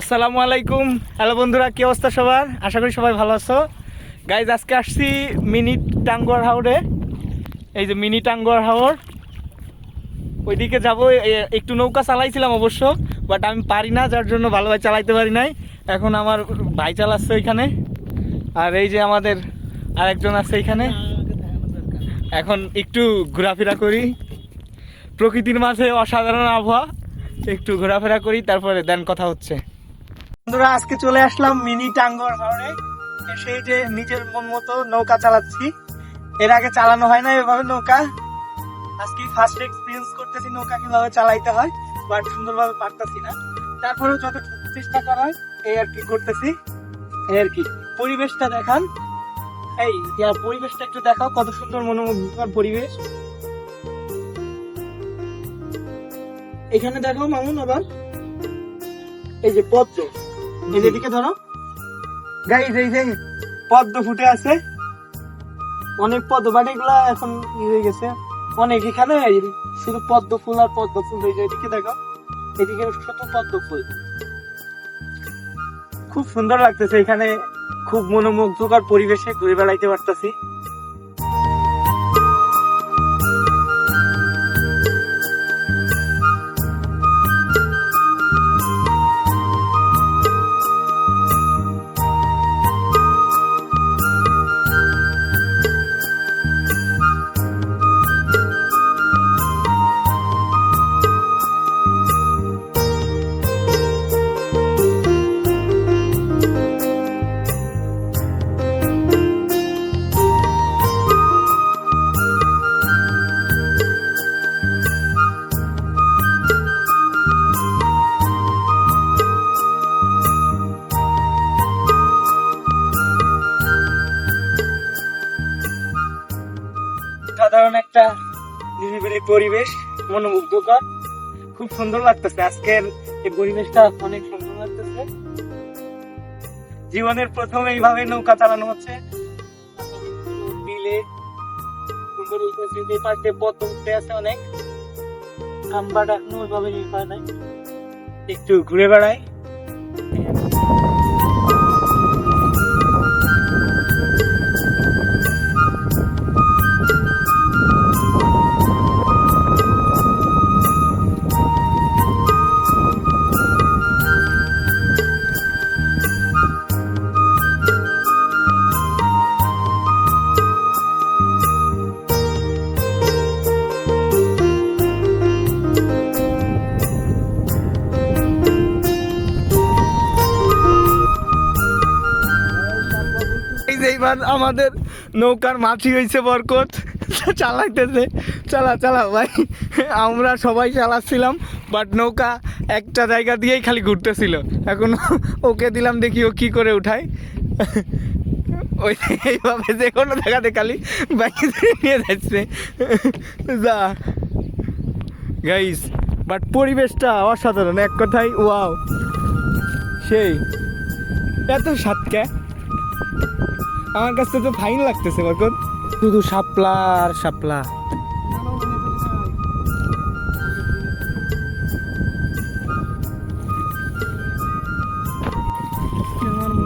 আসসালামু আলাইকুম। হ্যালো বন্ধুরা, কি অবস্থা সবার? আশা করি সবাই ভালো আছো। গাইজ আজকে আসছি মিনি টাঙ্গুয়ার হাওড়ে এই যে মিনি টাঙ্গুয়ার হাওড় ওইদিকে যাব। একটু নৌকা চালাইছিলাম অবশ্য বাট আমি পারি না, যার জন্য ভালোভাবে চালাইতে পারি নাই। এখন আমার ভাই চালাচ্ছে ওইখানে। আর এই যে আমাদের আরেকজন আছে এখানে। এখন একটু ঘোরাফেরা করি। প্রকৃতির মাঝে অসাধারণ আবহাওয়া। একটু ঘোরাফেরা করি, তারপরে দেন কথা হচ্ছে। বন্ধুরা, আজকে চলে আসলাম মিনি টাঙ্গর হাওড়ে এসে এই যে নিজের মন মতো নৌকা চালাচ্ছি। এর আগে চালানো হয় না এভাবে নৌকা। আজকে ফার্স্ট এক্সপিরিয়েন্স করতেছি নৌকা কীভাবে চালাইতে হয় বাট সুন্দরভাবে পারতেছি না। তারপরেও যত চেষ্টা করা হয় এই আর কি করতেছি। এই আর কি, পরিবেশটা দেখান। এই পরিবেশটা একটু দেখাও, কত সুন্দর মনোমুগ্ধকর পরিবেশ। এখানে দেখো মামুন আবার। এই যে পদ্ম। এই যে এদিকে ধরো। গাইজ, এই যে পদ্ম ফুটে আছে। অনেক পদ্ম বাট এখন ই হয়ে গেছে। অনেক এখানে শুধু পদ্ম ফুল আর পদ্ম ফুল এই যে এদিকে দেখো, এদিকে শুধু পদ্ম ফুল। খুব সুন্দর লাগতেছে এখানে। খুব মনোমুগ্ধকর পরিবেশে ঘুরে বেড়াইতে পারতাছি। একটা নিরিবিলি পরিবেশ, মনোমুগ্ধকর। খুব সুন্দর লাগতেছে। আজকের এই পরিবেশটা অনেক সুন্দর লাগতেছে। জীবনের প্রথম এইভাবে নৌকা চালানো হচ্ছে। বিলে সুন্দর লাগতেছে এই পাশে পদ্ম উঠে আছে অনেক। খাম্বাটা এখনও ওইভাবে নাই। একটু ঘুরে বেড়াই। এইবার আমাদের নৌকার মাছি হয়েছে বরকত। চালাইতেছে। চালা চালা, ভাই। আমরা সবাই চালাচ্ছিলাম বাট নৌকা একটা জায়গা দিয়েই খালি ঘুরতেছিল। এখন ওকে দিলাম দেখি ও কি করে উঠায়। ওই এইভাবে যে কোনো জায়গাতে খালি বাইক নিয়ে যাচ্ছে। যা। গাইস বাট পরিবেশটা অসাধারণ। এক কথায় ওয়াও সেই। এত সাতকা আমার কাছে তো ফাইন লাগতেছে, বরকত। শুধু শাপলা আর শাপলা।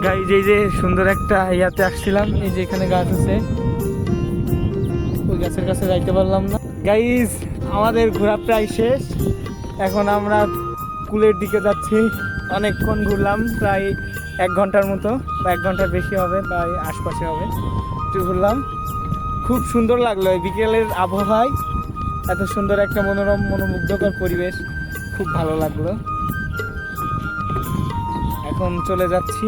গাইজ এই যে সুন্দর একটা ইয়াতে আসছিলাম, এই যে এখানে গাছ আছে। ওই গাছের কাছে যাইতে পারলাম না। গাইজ আমাদের ঘোরা প্রায় শেষ। এখন আমরা কুলের দিকে যাচ্ছি। অনেকক্ষণ ঘুরলাম, প্রায় এক ঘণ্টার মতো বা এক ঘণ্টার বেশি হবে বা আশপাশে হবে। একটু ঘুরলাম খুব সুন্দর লাগল বিকেলের আবহাওয়ায়। এত সুন্দর একটা মনোরম, মনোমুগ্ধকর পরিবেশ, খুব ভালো লাগল। এখন চলে যাচ্ছি